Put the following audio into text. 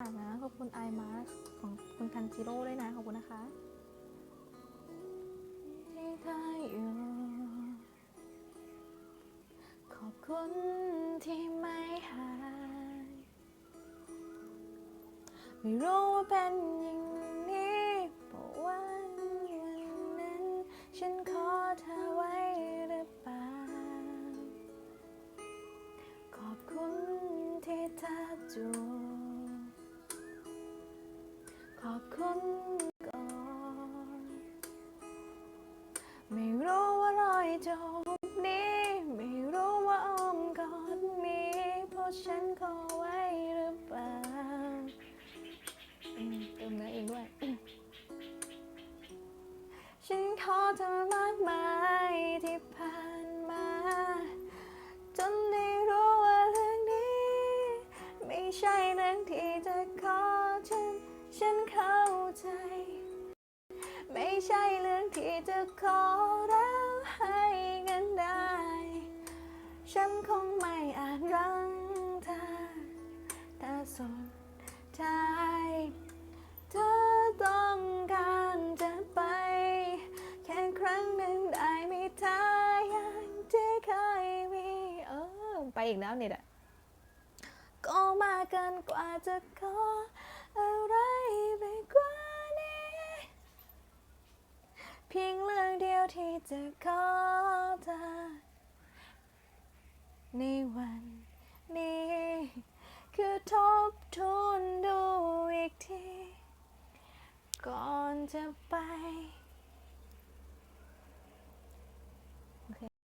นะขอบคุณไอมาร์ของคุณทันจิโร่ด้วยนะขอบคุณนะคะได้อยู่ขอบคุณที่ไม่หายไม่รู้ว่าเป็นอย่างนี้เพราะว่าวันนั้น ฉันขอเธอไว้หรือเปล่าขอบคุณที่เธอจู อบคุณก่อน ไม่รู้ว่ารอยจบนี้ ไม่รู้ว่าอ้อมกอดนี้เพราะฉันขอไว้หรือเปล่าเติมเนื้อเองด้วย ฉันขอเธอมากมายที่ผ่านมา จนได้รู้ว่าเรื่องนี้ ไม่ใช่เรื่องที่จะขอ ฉันเข้าใจ ไม่ใช่เรื่องที่จะขอแล้วให้เงินได้ ฉันคงไม่อาจรังเธอแต่สุดท้ายเธอต้องการจะไป แค่ครั้งหนึ่งได้ไหม่ทาอย่างที่เคยมีเออไปอีกแล้วเนี่แหละก็มาเกินกว่าจะขออะไรไปกว่านี้ เพียงเรื่องเดียว ที่จะขอเธอในวันนี้ คือทบทวนดูอีกที ก่อนจะไป